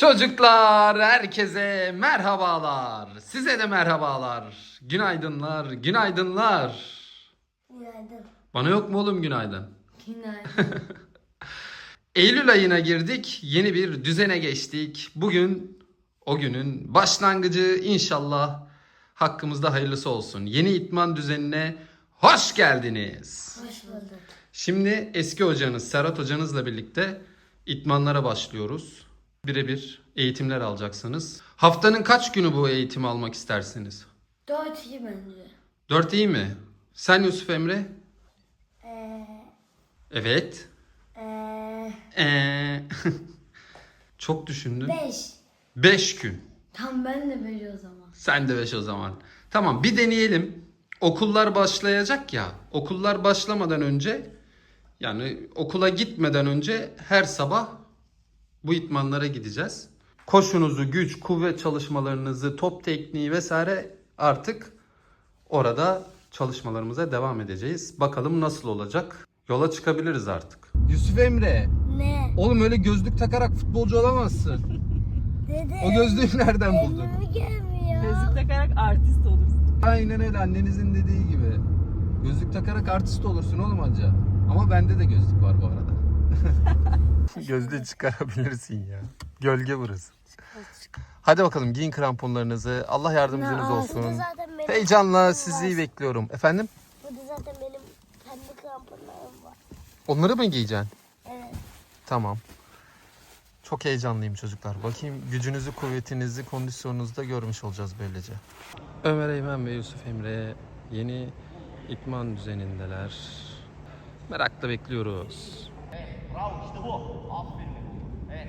Çocuklar herkese merhabalar. Size de merhabalar. Günaydınlar, günaydınlar. Günaydın. Bana yok mu oğlum günaydın? Günaydın. Eylül ayına girdik. Yeni bir düzene geçtik. Bugün o günün başlangıcı inşallah hakkımızda hayırlısı olsun. Yeni itman düzenine hoş geldiniz. Hoş bulduk. Şimdi eski hocanız Serhat hocanızla birlikte itmanlara başlıyoruz. Birebir eğitimler alacaksınız. Haftanın kaç günü bu eğitimi almak istersiniz? Dört iyi bence. 4 iyi mi? Sen Yusuf Emre? Eee... Evet. Eee... Ee, çok düşündün. Beş. 5 gün. Tam ben de beş o zaman. Sen de 5 o zaman. Tamam bir deneyelim. Okullar başlayacak ya. Okullar başlamadan önce yani okula gitmeden önce her sabah bu itmanlara gideceğiz. Koşunuzu, güç, kuvvet çalışmalarınızı, top tekniği vesaire artık orada çalışmalarımıza devam edeceğiz. Bakalım nasıl olacak? Yola çıkabiliriz artık. Yusuf Emre, Ne? oğlum öyle gözlük takarak futbolcu olamazsın. Dede. O gözlüğü nereden buldun? Gözlük takarak artist olursun. Aynen öyle annenizin dediği gibi. Gözlük takarak artist olursun oğlum anca. Ama bende de gözlük var bu arada. Gözlüğü çıkarabilirsin ya. Gölge burası. Hadi bakalım giyin kramponlarınızı. Allah yardımcınız olsun. Heyecanla sizi bekliyorum. Efendim? Bu da zaten benim kendi kramponlarım var. Onları mı giyeceksin? Evet. Tamam. Çok heyecanlıyım çocuklar. Bakayım gücünüzü, kuvvetinizi, kondisyonunuzu da görmüş olacağız böylece. Ömer Eymen ve Yusuf Emre yeni itman düzenindeler. Merakla bekliyoruz. Bravo işte bu. Aferin. Evet.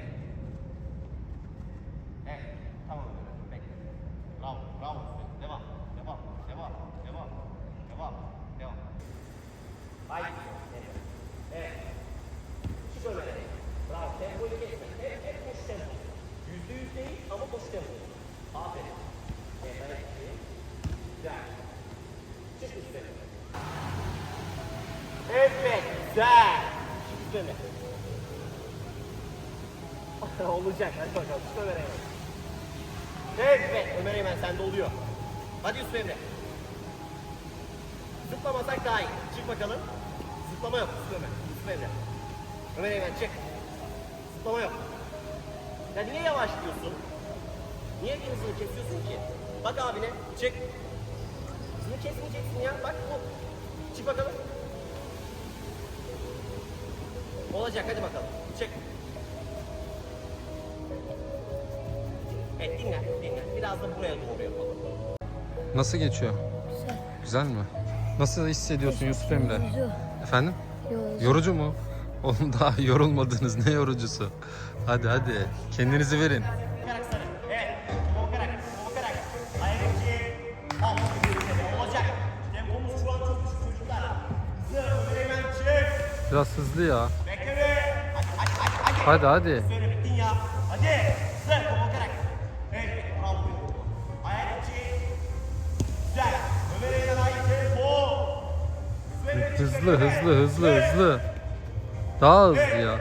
Evet. Tamam. Bekle. Bravo. Bravo. Devam. Devam. Devam. Devam. Devam. Devam. Haydi. Evet. Çık öyle. Bravo. Tempoyu kesme. Hep, hep koşu tempo. Yüzde yüz değil ama koşu tempo. Aferin. Evet. Evet. Güzel. Çık üstüne. Evet. Güzel. Çık üstüne. Olacak. Hadi bakalım. Çık Ömer Eymen. Evet. Ömer Eymen sende oluyor. Hadi Yusuf Emre. Zıplamasak daha iyi. Çık bakalım. Zıplama yok. Yusuf Ömer. Yusuf Emre. Ömer Eymen çık. Zıplama yok. Ya niye yavaşlıyorsun? Niye bir hızını kesiyorsun ki? Bak abine. Çık. Hızını kesmeyeceksin ya. Bak bu. Çık bakalım. Olacak hadi bakalım. Çık. Evet dinle, dinle. Biraz da buraya doğru yapalım. Nasıl geçiyor? Güzel. Güzel mi? Nasıl hissediyorsun Yusuf Emre? Yorucu. Efendim? Yorucu. Yorucu mu? Oğlum daha yorulmadınız. Ne yorucusu? Hadi hadi. Kendinizi verin. Bakarak sarı. Evet. Bakarak, bakarak. Hızlı hızlı hızlı hızlı. Daha hızlı ya.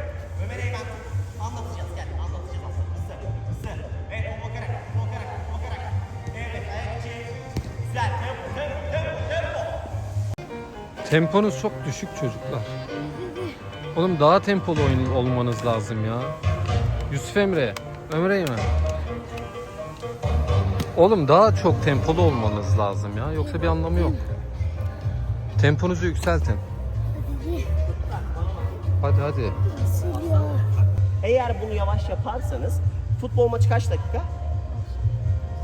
Temponuz çok düşük çocuklar. Oğlum daha tempolu oyun olmanız lazım ya. Yusuf Emre, Ömer Eymen. Oğlum daha çok tempolu olmanız lazım ya. Yoksa bir anlamı yok. Temponuzu yükseltin. Hadi hadi. Eğer bunu yavaş yaparsanız futbol maçı kaç dakika?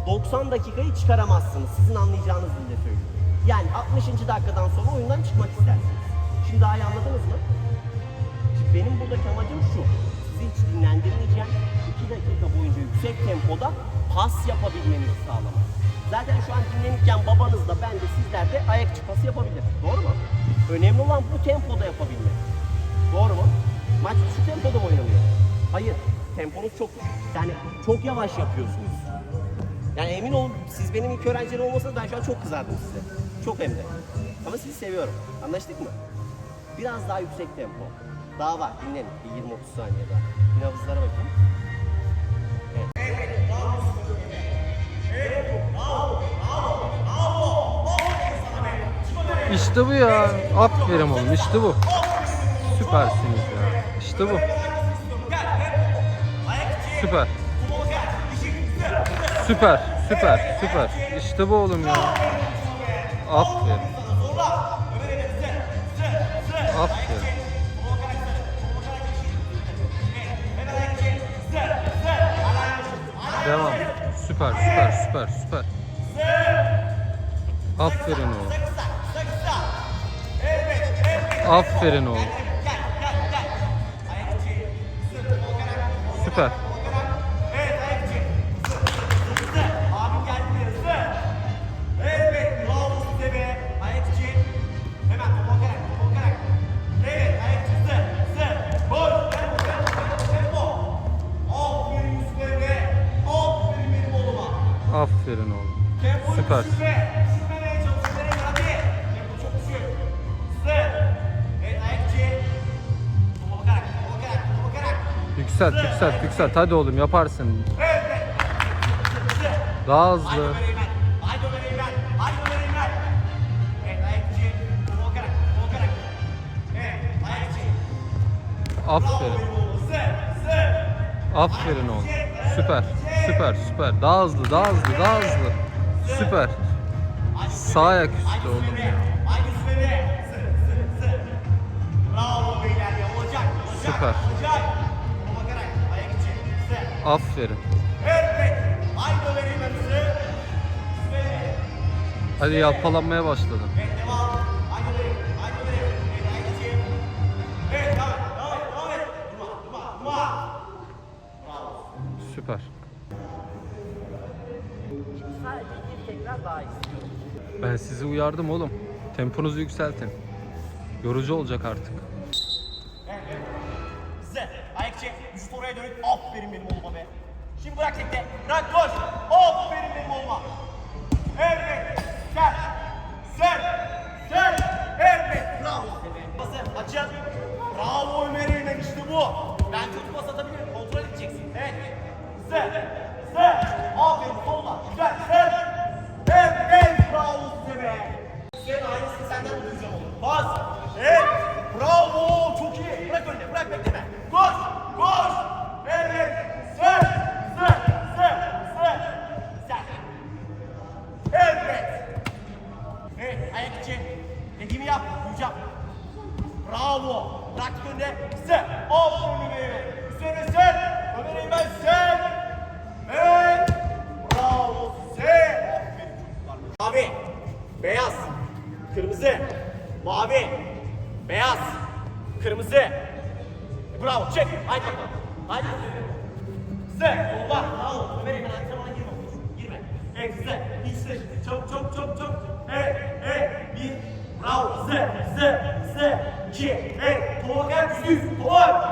90 dakikayı çıkaramazsınız. Sizin anlayacağınız dilde söylüyorum. Yani 60. dakikadan sonra oyundan çıkmak istersiniz. Şimdi daha iyi anladınız mı? Şimdi benim buradaki amacım şu. Sizi hiç dinlendirmeyeceğim. 2 dakika boyunca yüksek tempoda pas yapabilmenizi sağlamak. Zaten şu an dinlenirken babanız da ben de sizler de ayak pası yapabilir. Doğru mu? Önemli olan bu tempoda yapabilmek. Doğru mu? Maç düşük tempoda mı oynanıyor? Hayır. Temponuz çok düşük. Yani çok yavaş yapıyorsunuz. Yani emin olun siz benim ilk öğrencim olmasanız ben şu an çok kızardım size. Çok hem de. Ama sizi seviyorum. Anlaştık mı? Biraz daha yüksek tempo. Daha var. Dinlenin. Bir 20-30 saniye daha. Yine hafızlara bakayım. İşte bu ya. Aferin oğlum işte bu. Süpersiniz ya. İşte bu. Süper. Süper, süper, süper. İşte bu oğlum ya. Aferin. Aferin. Devam. Süper, süper, süper, süper. Aferin oğlum. Aferin oğlum. Süper. Evet Ayıpçı. Hızlı. Abim geldi hızlı. Evet bravo size be. Ayıpçı. Hemen topa karak. Topa karak. Evet Ayıpçı hızlı. Hızlı. Koş. Gel bu. Gel bu. Gel bu. Aferin Yusuf Emre. Aferin benim oğluma. Aferin oğlum. Süper. Süper. Yükselt, yükselt, yükselt. Hadi oğlum yaparsın. Daha hızlı. Aferin. Aferin oğlum. Süper, süper, süper. Daha hızlı, daha hızlı, daha hızlı. Süper. Sağ ayak üstü oğlum ya. Süper. Aferin. Hadi yalpalanmaya başladı. Süper. Ben sizi uyardım oğlum. Temponuzu yükseltin. Yorucu olacak artık. Aferin benim oğluma be. Şimdi bırak tekte. Bırak koş. Aferin benim oğluma. Evet. Gel. Sen. Sen. Evet. Bravo. Pası açın. Bravo Ömer'in işte bu. Ben kötü pas atabilirim. Kontrol edeceksin. Evet. Sen. Sen. Aferin solla. Güzel. Sen. Evet. Bravo size be. Sen aynısını senden duyacağım oğlum. Bas. Evet. 2, 1, Tolga Gündüz, Tolga!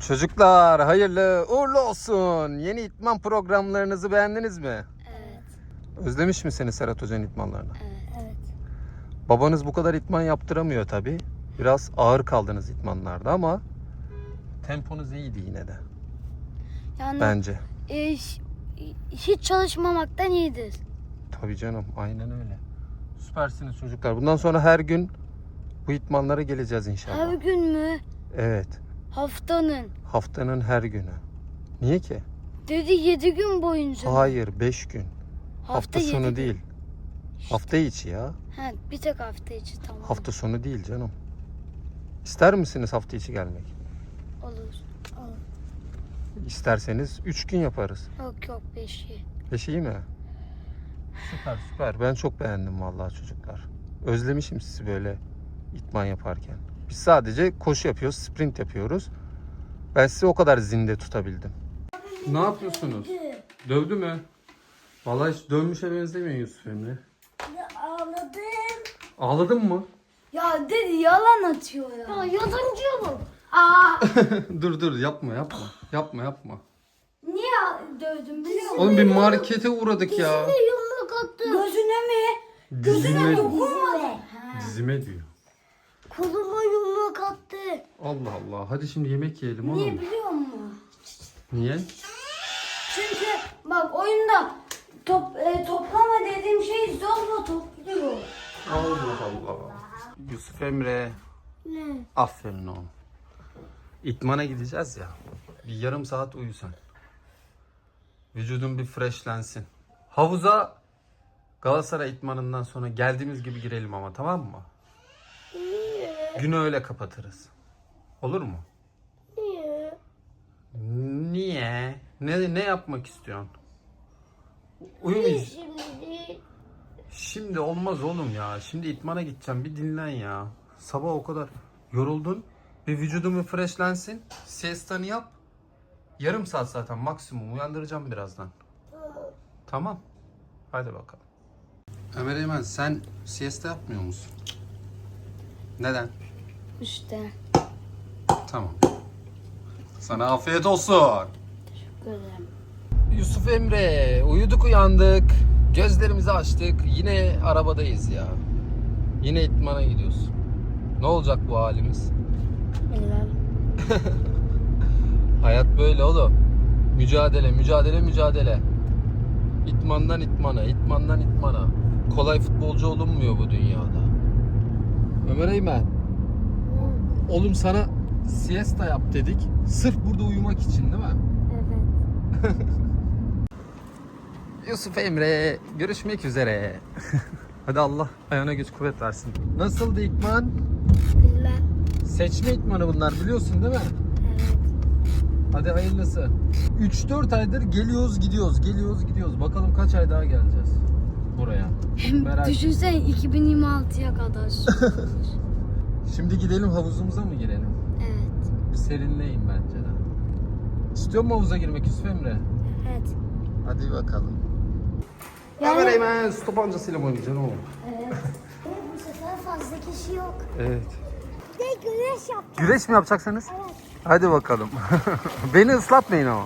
Çocuklar hayırlı uğurlu olsun. Yeni itman programlarınızı beğendiniz mi? Evet. Özlemiş misiniz Serhat Hoca'nın itmanlarını? Evet. Babanız bu kadar itman yaptıramıyor tabi. Biraz ağır kaldınız itmanlarda ama temponuz iyiydi yine de Yani bence. e, hiç çalışmamaktan iyidir. Tabii canım aynen öyle. Süpersiniz çocuklar. Bundan sonra her gün bu itmanlara geleceğiz inşallah. Her gün mü? Evet. Haftanın. Haftanın her günü. Niye ki? Dedi 7 gün boyunca. Hayır 5 gün. Hafta, yedi sonu gün. değil. Hafta içi ya. Ha, bir tek hafta içi tamam. Hafta sonu değil canım. İster misiniz hafta içi gelmek? Olur. İsterseniz 3 gün yaparız. Yok yok 5'i. Beş iyi mi? Süper süper. Ben çok beğendim vallahi çocuklar. Özlemişim sizi böyle itman yaparken. Biz sadece koşu yapıyoruz, sprint yapıyoruz. Ben sizi o kadar zinde tutabildim. Ne yapıyorsunuz? Dövdü mü? Vallahi hiç dövmüşe benzemiyor Yusuf Emre. Ağladım. Ağladın mı? Ya dedi yalan atıyor ya. Ya yalancı bu. Aa. dur dur yapma yapma. Yapma yapma. Niye dövdün biliyor musun? Oğlum bir markete uğradık ya. Yumruk attı. Gözüne mi? Dizime, Dokunmadı. dizime diyor. Koluma yumruk attı. Allah Allah. Hadi şimdi yemek yiyelim oğlum. Niye biliyor musun? Niye? Çünkü bak oyunda top, e, toplama dediğim şey zorla topluyor. Allah Allah. Yusuf Emre. Ne? Aferin oğlum. İtmana gideceğiz ya. Bir yarım saat uyu sen. Vücudun bir freshlensin. Havuza Galatasaray itmanından sonra geldiğimiz gibi girelim ama tamam mı? Niye? Günü öyle kapatırız. Olur mu? Niye? Niye? Ne ne yapmak istiyorsun? Uyumayacağız. Şimdi Şimdi olmaz oğlum ya. Şimdi itmana gideceğim. Bir dinlen ya. Sabah o kadar yoruldun. Bir vücudun bir freshlensin. Siestanı yap. Yarım saat zaten maksimum. Uyandıracağım birazdan. Tamam. Hadi bakalım. Ömer Eymen sen siesta yapmıyor musun? Neden? İşte Tamam. Sana afiyet olsun. böyle. Yusuf Emre uyuduk uyandık. Gözlerimizi açtık. Yine arabadayız ya. Yine itmana gidiyoruz. Ne olacak bu halimiz? Bilmem. Hayat böyle oğlum. Mücadele, mücadele, mücadele. İtmandan itmana, itmandan itmana. Kolay futbolcu olunmuyor bu dünyada. Ömer Eymen. Oğlum sana siesta yap dedik. Sırf burada uyumak için değil mi? Evet. Yusuf Emre görüşmek üzere. Hadi Allah ayağına güç kuvvet versin. Nasıldı İkman? Bilmem. Seçme itmanı bunlar biliyorsun değil mi? Evet. Hadi hayırlısı. 3-4 aydır geliyoruz gidiyoruz geliyoruz gidiyoruz. Bakalım kaç ay daha geleceğiz buraya. Merak Düşünsene 2026'ya kadar. Şimdi gidelim havuzumuza mı girelim? evet. Bir serinleyin bence de. İstiyor mu havuza girmek Yusuf Emre? Evet. Hadi bakalım. Yani- Ömer Eymen su tabancasıyla mı oynayacaksın oğlum? Evet. bu sefer fazla kişi yok. Evet. Bir de güneş yap. Güreş mi yapacaksınız? Evet. Hadi bakalım. Beni ıslatmayın ama.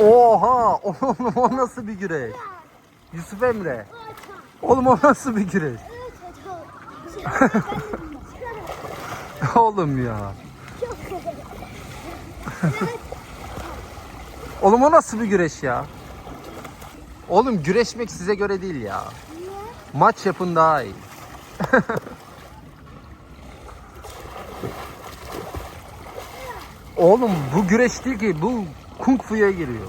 Oha! Oğlum o nasıl bir güreş? Yusuf Emre. Oğlum o nasıl bir güreş? Oğlum ya. Oğlum o nasıl bir güreş ya? Oğlum güreşmek size göre değil ya. Maç yapın daha iyi. Oğlum bu güreş değil ki bu kung fu'ya giriyor.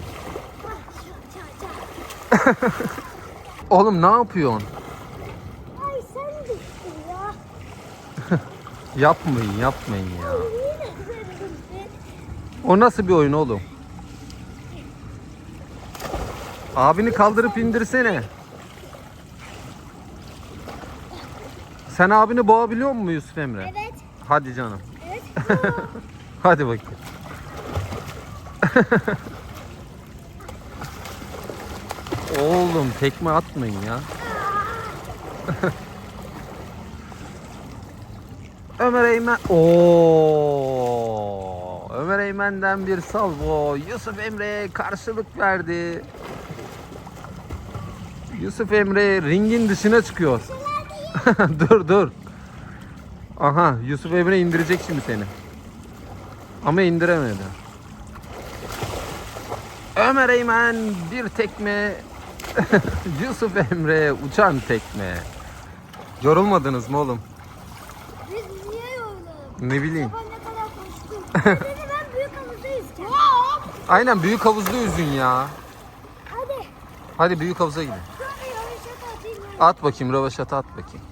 Oğlum ne yapıyorsun? Ay sen düştün ya. Yapmayın yapmayın ya. O nasıl bir oyun oğlum? Abini kaldırıp indirsene. Sen abini boğabiliyor musun Yusuf Emre? Evet. Hadi canım. Evet. Hadi bakayım. Oğlum tekme atmayın ya. Ömer Eymen. Oo! Ömer Eymen'den bir salvo. Yusuf Emre'ye karşılık verdi. Yusuf Emre ringin dışına çıkıyor. dur dur. Aha Yusuf Emre indirecek şimdi seni. Ama indiremedi. Ömer Eymen bir tekme. Yusuf Emre uçan tekme. Yorulmadınız mı oğlum? Ne bileyim. Ben ne kadar koştum. Dedi ben büyük havuza yüzeceğim. Aynen büyük havuzda yüzün ya. Hadi. Hadi büyük havuza gidin. Şöyle yarışa atayım. At bakayım röveşata at bakayım.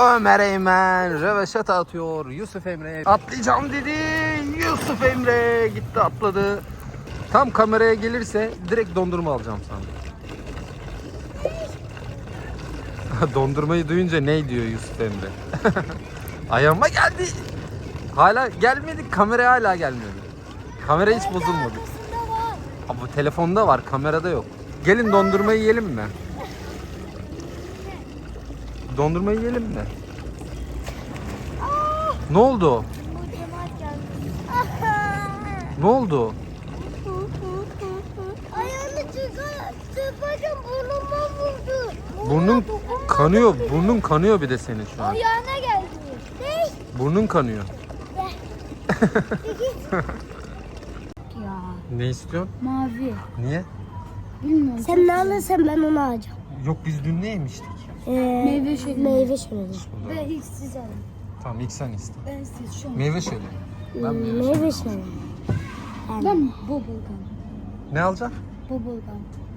Ömer Eymen röveşata atıyor. Yusuf Emre atlayacağım dedi. Yusuf Emre gitti atladı. Tam kameraya gelirse direkt dondurma alacağım sandım. Dondurmayı duyunca ne diyor Yusuf Emre? Ayağıma geldi. Hala gelmedi. Kameraya hala gelmedi. Kamera hiç bozulmadı. Abi bu telefonda var, kamerada yok. Gelin dondurmayı yiyelim mi? Dondurmayı yiyelim mi? Ne oldu? Ne oldu? Burnun kanıyor, burnun kanıyor bir de senin şu an. Ayağına geldi. Ne? Burnun kanıyor. Ya Ne istiyorsun? mavi. Niye? Bilmiyorum. Sen ne alırsan ben onu alacağım. Yok biz dün ne yemiştik? meyve şöleni. Meyve şöleni. Ben ilk siz alın. Tamam ilk sen iste. Ben siz şu an. Meyve şöyle. Ben meyve. Meyve şöleni. Ben bubblegum. Ne alacaksın? Bubblegum.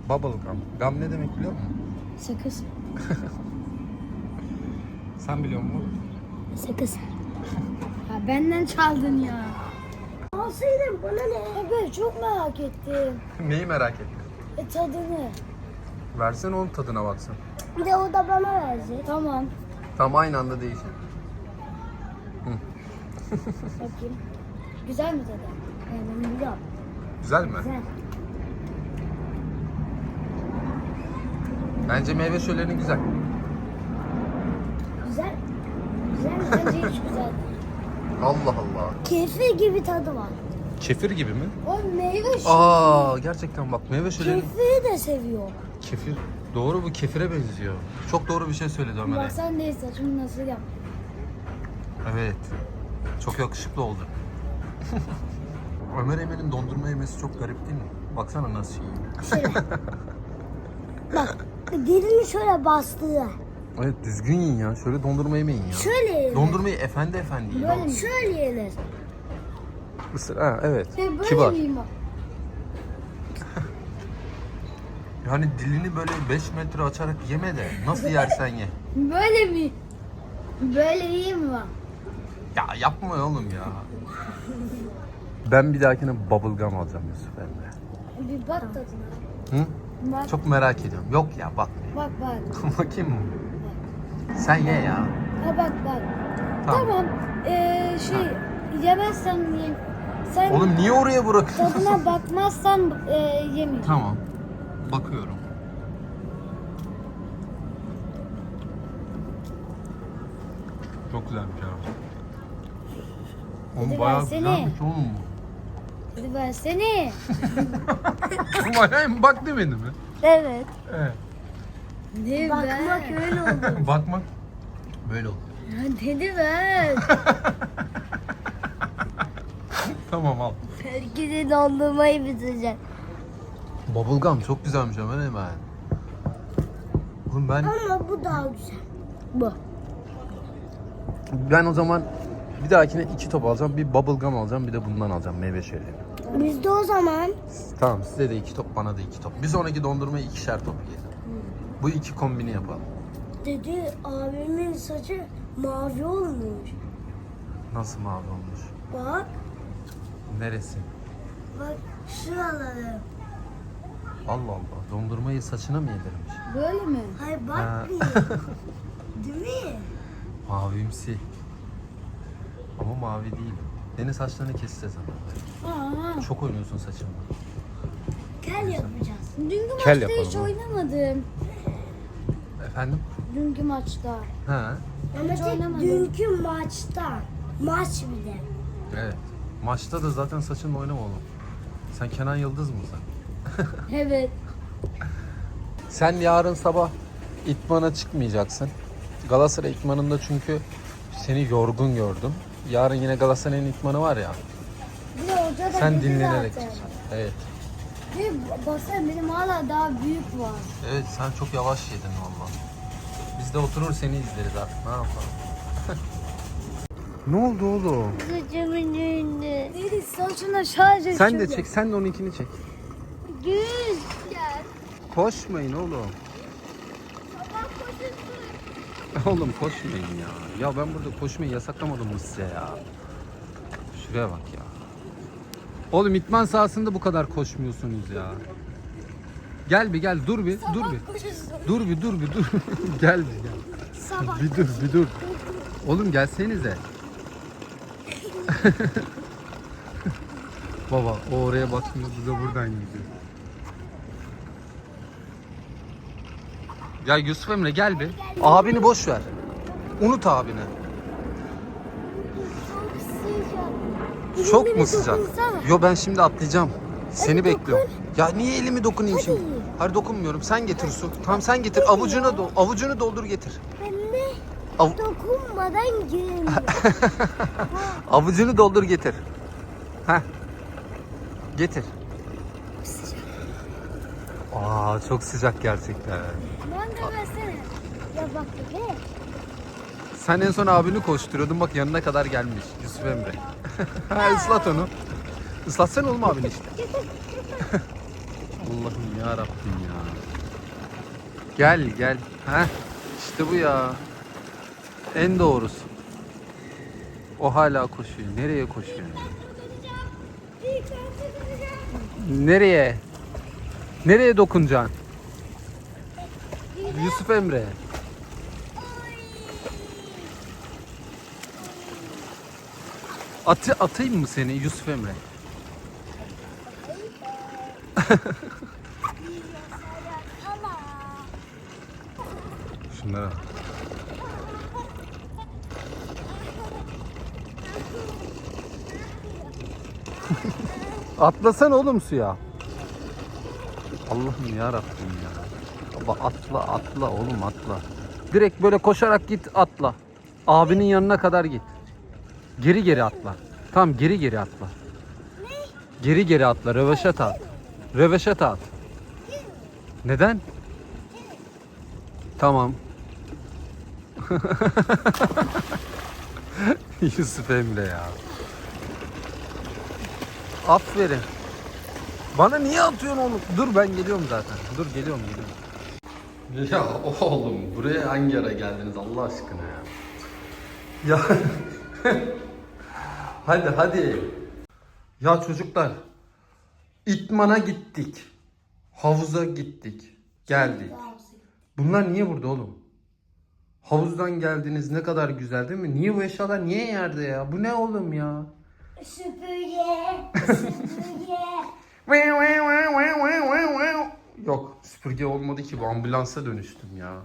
Bubble gum. Gum ne demek biliyor musun? Sakız. Sen biliyor musun? Sakız. Ya benden çaldın ya. Alsaydın bana ne? Ben çok merak ettim. Neyi merak ettin? E tadını. Versene onun tadına baksın. Bir de o da bana verecek. Tamam. Tam aynı anda değişir. Bakayım. Güzel mi tadı? Yani güzel. Güzel mi? Güzel. Bence meyve şöleni güzel. Güzel. Güzel? Bence hiç güzel değil. Allah Allah. Kefir gibi tadı var. Kefir gibi mi? O meyve şöleni. Aa gerçekten bak meyve şöleni. Kefiri de seviyor. Kefir. Doğru bu kefire benziyor. Çok doğru bir şey söyledi Ömer'e. Bak sen de saçımı nasıl yap. Evet. Çok yakışıklı oldu. Ömer Emel'in dondurma yemesi çok garip değil mi? Baksana nasıl yiyor. Şöyle. Bak dilini şöyle bastığı. Evet düzgün yiyin ya. Şöyle dondurma yemeyin ya. Şöyle yenir. Dondurmayı efendi efendi yiyin. Böyle şöyle yenir. Isır. Ha, evet. Şey böyle Kibar. miyim bak? Yani dilini böyle 5 metre açarak yeme de nasıl yersen ye. Böyle mi? Böyle yiyeyim mi? Ya yapma oğlum ya. Ben bir dahakine bubble gum alacağım Yusuf Emre. Bir bak tadına. Hı? Bak Çok merak ediyorum. Yok ya bak. bak bak. Bakayım mı? Sen ye ya. Ha bak bak. Tamam. Tamam. Ee, şey yemezsen yiyeyim. Sen Oğlum niye oraya bırakıyorsun? tadına bakmazsan e, yemeyeceğim. Tamam. Bakıyorum. Çok güzelmiş ya. Oğlum bayağı güzelmiş oğlum bu. Hadi versene. Bayağı bak demedi mi? Evet. Evet. Ne Bakmak öyle oldu. Bakmak böyle oldu. Ya dedi ver. Tamam al. Herkese dondurmayı bitirecek. Bubblegum çok güzelmiş Ömer hemen. Oğlum ben Ama bu daha güzel. Bu. ben o zaman bir dahakine iki top alacağım. Bir bubblegum alacağım, bir de bundan alacağım meyve şeyleri. Biz de o zaman Tamam size de iki top, bana da iki top. Bir sonraki dondurmayı ikişer top yiyelim. Bu iki kombini yapalım. dedi abimin saçı mavi olmuş. Nasıl mavi olmuş? Bak. Neresi? Bak şuraları. Allah Allah. Dondurmayı saçına mı yedirmiş? Böyle mi? Hayır Ha. bak bir. Değil mi? Mavimsi. Ama mavi değil. Senin saçlarını keseceğiz ama. Aa, Çok oynuyorsun saçımla. kel yapacağız. Dünkü Kel maçta hiç yapalım. oynamadım. Efendim? Dünkü maçta. Ha. Ama Hiç oynamadım. dünkü maçta. Maç bir de. Evet. Maçta da zaten saçınla oynama oğlum. Sen Kenan Yıldız mısın? Evet. Sen yarın sabah itmana çıkmayacaksın. Galatasaray itmanında çünkü seni yorgun gördüm. Yarın yine Galatasaray'ın itmanı var ya. Bir de hoca da Sen dedi dinlenerek zaten. Evet. Bir basar benim hala daha büyük var. Evet sen çok yavaş yedin valla. Biz de oturur seni izleriz artık ne yapalım. ne oldu oğlum? Saçımın önünde. Deniz saçına şarj et Sen de çek, sen de onunkini çek. Gel. Koşmayın oğlum. Oğlum koşmayın ya. Ya ben burada koşmayı yasaklamadım mı size ya? Şuraya bak ya. Oğlum itman sahasında bu kadar koşmuyorsunuz ya. Gel bir gel dur bir dur bir. Dur bir dur bir dur. gel bir gel. Sabah. Bir dur bir dur. Oğlum gelsenize. Baba o oraya bakmıyor da buradan gidiyor. Ya Yusuf Emre gel bir. Abini boş ver. Unut abini. Çok mu sıcak? Yo ben şimdi atlayacağım. Seni bekliyorum. Ya niye elimi dokunayım şimdi? Hayır dokunmuyorum. Sen getir su. Tamam sen getir. Avucuna do avucunu doldur getir. Ben de Av- dokunmadan giremiyorum. avucunu doldur getir. Heh. Getir. Aa çok sıcak gerçekten. Ben de versene. ya bak be. Sen en son abini koşturuyordun bak yanına kadar gelmiş Yusuf Emre. ha ıslat onu. Islatsana oğlum abini işte. Allah'ım ya Rabbim ya. Gel gel. Ha işte bu ya. En doğrusu. O hala koşuyor. Nereye koşuyor? Nereye? Nereye dokunacaksın? Yusuf Emre. Atı atayım mı seni Yusuf Emre? Şunlara. bak. Atlasana oğlum suya. Allah'ım ya Rabbim ya. Baba atla atla oğlum atla. Direkt böyle koşarak git atla. Abinin yanına kadar git. Geri geri atla. Tamam geri geri atla. Geri geri atla. Röveşat at. Röveşat at. Neden? Tamam. Yusuf Emre ya. Aferin. Bana niye atıyorsun oğlum? Dur ben geliyorum zaten. Dur geliyorum geliyorum. Ya oğlum buraya hangi ara geldiniz Allah aşkına ya? Ya hadi hadi. Ya çocuklar İtman'a gittik. Havuza gittik. Geldik. Bunlar niye burada oğlum? Havuzdan geldiniz ne kadar güzel değil mi? Niye bu eşyalar niye yerde ya? Bu ne oğlum ya? Süpürge. Süpürge. Yok süpürge olmadı ki bu ambulansa dönüştüm ya.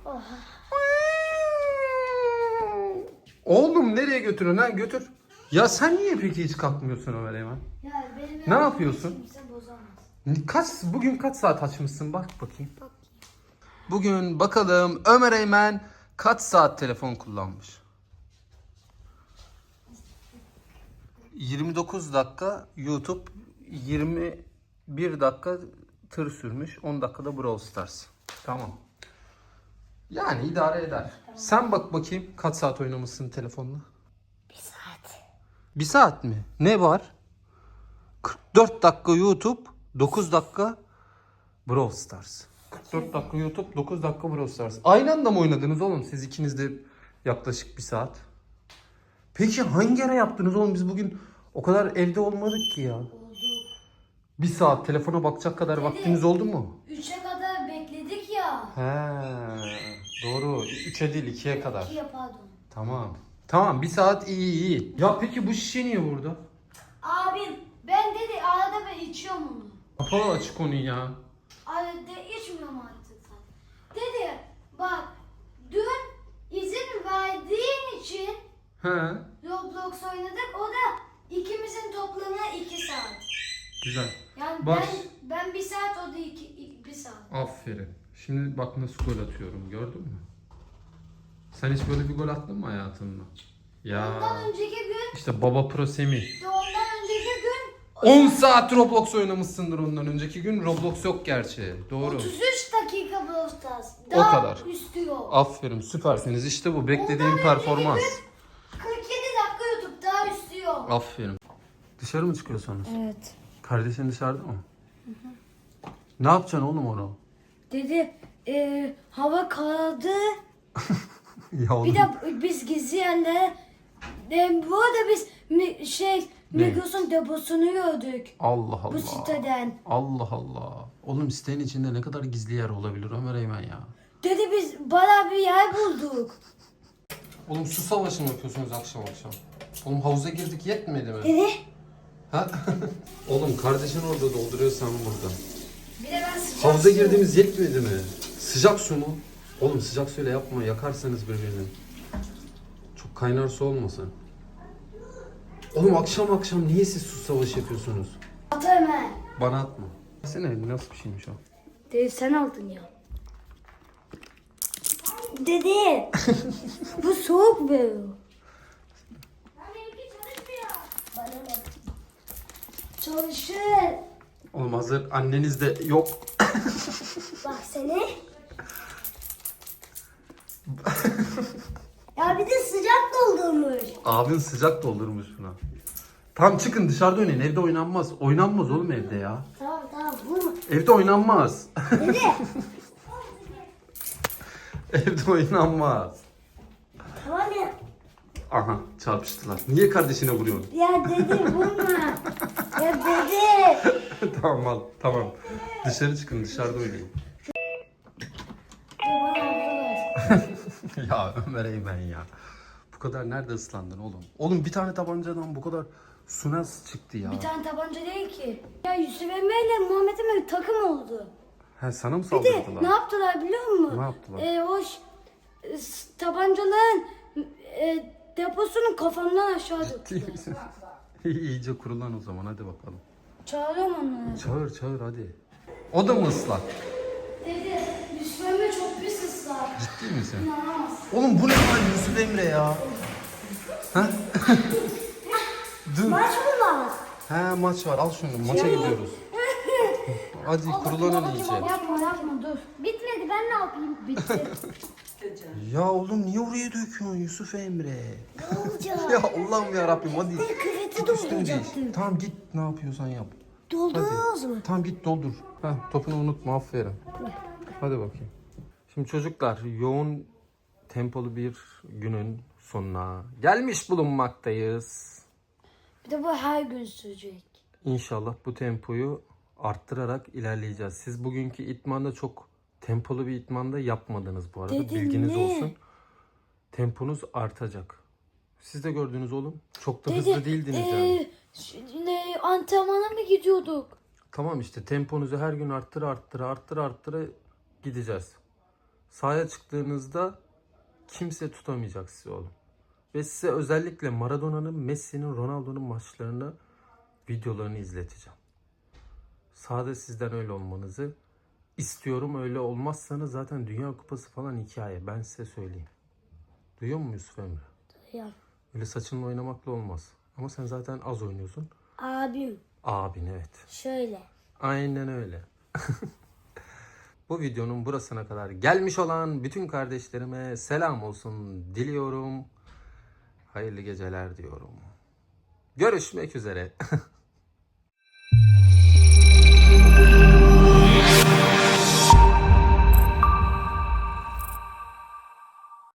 Oğlum nereye götürüyorsun ha götür. Ya sen niye peki hiç kalkmıyorsun Ömer Eymen? Ya benim Ne yapıyorsun? Kaç bugün kaç saat açmışsın bak bakayım. Bugün bakalım Ömer Eymen kaç saat telefon kullanmış? 29 dakika YouTube, 21 dakika tır sürmüş, 10 dakikada Brawl Stars. Tamam. Yani idare eder. Sen bak bakayım kaç saat oynamışsın telefonla? Bir saat. Bir saat mi? Ne var? 44 dakika YouTube, 9 dakika Brawl Stars. 44 dakika YouTube, 9 dakika Brawl Stars. Aynı anda mı oynadınız oğlum siz ikiniz de yaklaşık bir saat? Peki hangi ara yaptınız oğlum? Biz bugün o kadar evde olmadık ki ya. Bir saat telefona bakacak kadar Dedi, vaktimiz oldu mu? 3'e kadar bekledik ya. He, doğru. 3'e değil 2'ye kadar. 2'ye pardon. Tamam. Tamam bir saat iyi iyi. Ya peki bu şişe niye burada? Abi ben dedi arada ben içiyorum onu. Kapalı açık onu ya. Arada içmiyorum artık zaten. Dedi bak dün izin verdiğin için He. Roblox oynadık. O da ikimizin toplamına 2 saat. Güzel. Yani Baş- ben ben bir saat o da 2 bir saat. Aferin. Şimdi bak nasıl gol atıyorum gördün mü? Sen hiç böyle bir gol attın mı hayatında? Ya. Ondan önceki gün İşte baba pro Semih. de ondan önceki gün 10 saat Roblox oynamışsındır ondan önceki gün. Roblox yok gerçi. Doğru. 33 dakika Brawl Stars. O Daha kadar. üstü yok. Aferin süpersiniz. İşte bu beklediğim performans. 47 dakika YouTube daha üstü yok. Aferin. Dışarı mı çıkıyorsunuz? Evet. Kardeşin dışarıda mı? Ne yapacaksın oğlum onu? Dedi e, hava karardı. Ya oğlum. Bir de biz gizli yerlere e, bu arada biz mi, şey Ne? Migros'un deposunu gördük. Allah Allah. Bu siteden. Allah Allah. Oğlum sitenin içinde ne kadar gizli yer olabilir Ömer Eymen ya. Dedi biz bayağı bir yer bulduk. Oğlum su savaşı mı yapıyorsunuz akşam akşam? Oğlum havuza girdik yetmedi mi? Dedi. Ha? Oğlum kardeşin orada dolduruyor sen burada. Bir de ben sıcak Havuza su- girdiğimiz yetmedi mi? Sıcak su mu? Oğlum sıcak suyla yapma yakarsanız birbirini. Çok kaynar su olmasın. Oğlum akşam akşam niye siz su savaşı yapıyorsunuz? Atarım he. Bana atma. Sene nasıl bir şeymiş o? Dedi sen aldın ya. Dedi. bu soğuk böyle. Çalışır. Oğlum hazır anneniz de yok. Bak seni. Ya bir de sıcak doldurmuş. Abin sıcak doldurmuş buna. Tam çıkın dışarıda oynayın. Evde oynanmaz. Oynanmaz oğlum evde ya. Tamam tamam vurma. Evde oynanmaz. Dedi. evde oynanmaz. tamam ya. Aha çarpıştılar. Niye kardeşine vuruyorsun? Ya dedi vurma. ya dedi. tamam al tamam. Dışarı çıkın dışarıda oynayın. Ya Ömer Eymen ya. Bu kadar nerede ıslandın oğlum? Oğlum bir tane tabancadan bu kadar su nasıl çıktı ya? Bir tane tabanca değil ki. Ya Yusuf Emre ile Muhammed Emre takım oldu. He sana mı Bir de saldırdılar? ne yaptılar biliyor musun? Ne yaptılar? Ee, o ş- e, s- tabancaların e, deposunu kafamdan aşağı döktüler. İyice kurulan o zaman hadi bakalım. Çağırıyorum onları. Çağır çağır hadi. O da mı ıslak? Dedi Yusuf Emre çok pis ıslar. Ciddi misin? İnanamaz. Oğlum bu ne lan Yusuf Emre ya? Ha? Dur. Maç mı var? He maç var al şunu maça gidiyoruz. Hadi kurulanın iyice. Yapma yapma dur. Bitmedi ben ne yapayım? Bitti. Ya oğlum niye oraya döküyorsun Yusuf Emre? ne olacak? Ya Allah'ım ya Rabbim hadi. Küveti üstünü değiş. dolduracaktım. Tamam git ne yapıyorsan yap. Doldurdunuz mu? Tamam git doldur. Heh, topunu unutma aferin. Hadi bakayım. Şimdi çocuklar yoğun tempolu bir günün sonuna gelmiş bulunmaktayız. Bir de bu her gün sürecek. İnşallah bu tempoyu arttırarak ilerleyeceğiz. Siz bugünkü itmanda çok tempolu bir itmanda yapmadınız bu arada. Dedin Bilginiz ne? olsun. Temponuz artacak. Siz de gördünüz oğlum. Çok da Dedi, hızlı değildiniz yani. e, şimdi antrenmana mı gidiyorduk? Tamam işte temponuzu her gün arttıra arttıra arttıra arttıra gideceğiz. Sahaya çıktığınızda kimse tutamayacak sizi oğlum. Ve size özellikle Maradona'nın, Messi'nin, Ronaldo'nun maçlarını, videolarını izleteceğim. Sahada sizden öyle olmanızı istiyorum. Öyle olmazsanız zaten Dünya Kupası falan hikaye. Ben size söyleyeyim. Duyuyor musun Yusuf Emre? Ya. Öyle saçınla oynamakla olmaz. Ama sen zaten az oynuyorsun. Abim Abin evet. şöyle. Aynen öyle. Bu videonun burasına kadar gelmiş olan bütün kardeşlerime selam olsun diliyorum. Hayırlı geceler diyorum. Görüşmek üzere.